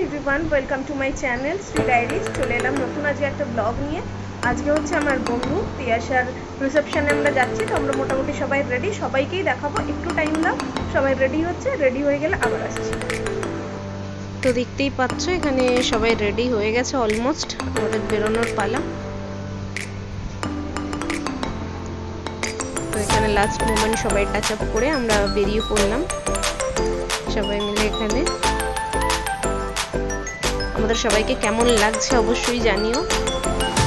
Everyone welcome to my channel Shri diaries চলে এলাম নতুন আজকে একটা ব্লগ নিয়ে। আজকে হচ্ছে আমার বন্ধু তিয়াশার রিসেপশনে আমরা যাচ্ছি, তো আমরা মোটামুটি সবাই রেডি সবাইকেই দেখাবো, একটু টাইম দাও। সবাই রেডি হচ্ছে রেডি হয়ে গেলে আবার আসছি। তো দেখতেই পাচ্ছ, এখানে সবাই রেডি হয়ে গেছে অলমোস্ট আমাদের বেরোনোর পালা। তো এখানে লাস্ট মোমেন্ট সবাই টাচ আপ করে আমরা বেরিয়ে পড়লাম। সবাই মিলে এখানে। আমাদের সবাইকে কেমন লাগছে অবশ্যই জানিও।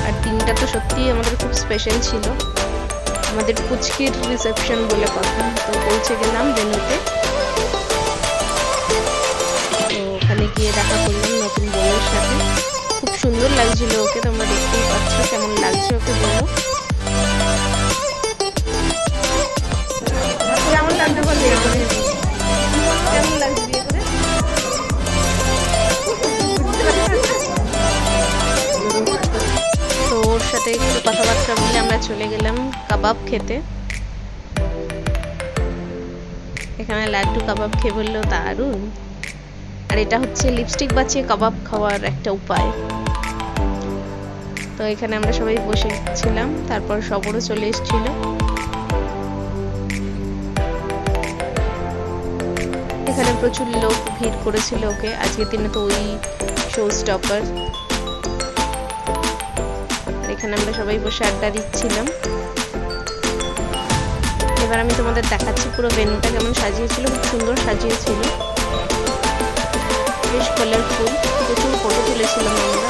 আর দিনটা তো সত্যিই আমাদের খুব স্পেশাল ছিল। আমাদের পুচকির রিসেপশন বলে কথা, তো পৌঁছে গেলাম ভেনুতে তো ওখানে গিয়ে দেখা করলাম নতুন বউয়ের সাথে। খুব সুন্দর লাগছিল ওকে, তোমরা দেখতেই পাচ্ছ, কেমন লাগছে ওকে বলো। আমরা চলে গেলাম? কাবাব খেতে। এখানে লাড্ডু কাবাব খেয়ে বলল, দারুণ। আর এটা হচ্ছে লিপস্টিক বাঁচিয়ে কাবাব খাওয়ার একটা উপায়। তো এখানে আমরা সবাই বসেছিলাম তারপর সবরও চলে এসেছিল। এখানে প্রচুর লোক ভিড় করেছিল ওকে। আজকের দিনে তো ওই শো স্টপার এখানে আমরা সবাই বসে আড্ডা দিচ্ছিলাম। এবার আমি তোমাদের দেখাচ্ছি পুরো ভেন্যুটা কেমন সাজিয়েছিল, খুব সুন্দর সাজিয়েছিল। বেশ কালারফুল প্রচুর ফটো তুলেছিলাম আমরা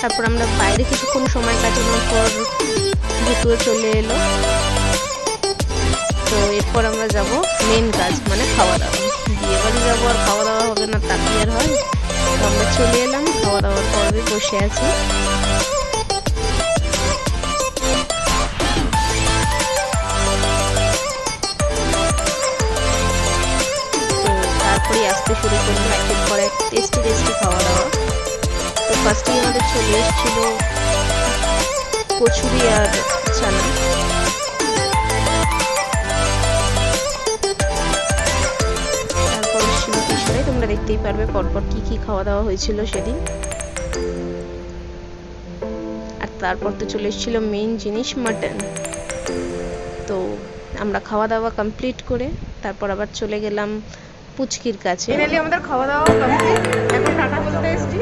তারপর আমরা বাইরে কিছুক্ষণ সময় কাটানোর পর ভুতুও চলে এলো। তো এরপর আমরা যাব মেন কাজ মানে খাওয়া দাওয়া। বিয়ে বাড়ি যাব আর খাওয়া দাওয়া হবে না, তা আর হয়? আমরা চলে এলাম খাওয়া দাওয়ার পর্বে বসে আছি। তো তারপরেই আসতে শুরু করলাম একের পর এক টেস্টি টেস্টি খাওয়া দাওয়া তো ফার্স্টেই আমাদের চলে এসেছিল কচুরি আর চানা শিল্পীশ্বরে পারবে পরপর কি কি খাওয়া দাওয়া হয়েছিল সেদিন। আর তারপর তো চলে এসেছিল মেইন জিনিস মাটন তো আমরা খাওয়া দাওয়া কমপ্লিট করে তারপর আবার চলে গেলাম পুচকির কাছে। আমাদের খাওয়া দাওয়া কমপ্লিট এখন টাটা বলতে এসেছি।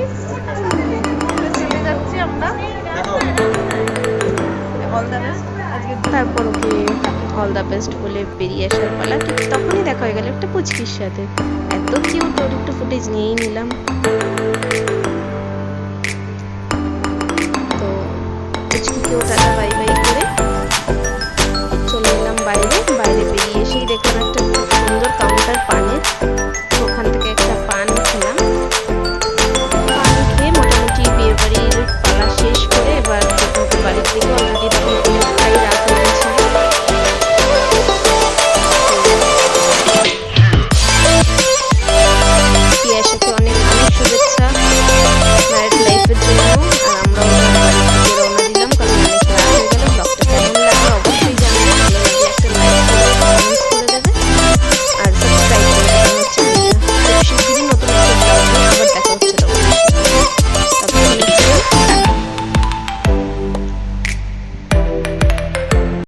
চলে যাচ্ছি আমরা। তারপর ওকে অল দ্য বেস্ট বলে বেরিয়ে আসার পালা। কিন্তু তখনই দেখা হয়ে গেল একটা পুচকির সাথে। এত কিউট ওর একটু ফুটেজ নিয়েই নিলাম। তো পুচকিকেও টাটা বাই বাই করে চলে এলাম বাইরে। বাইরে বেরিয়ে এসেই দেখলাম একটা সুন্দর কাউন্টার পানির।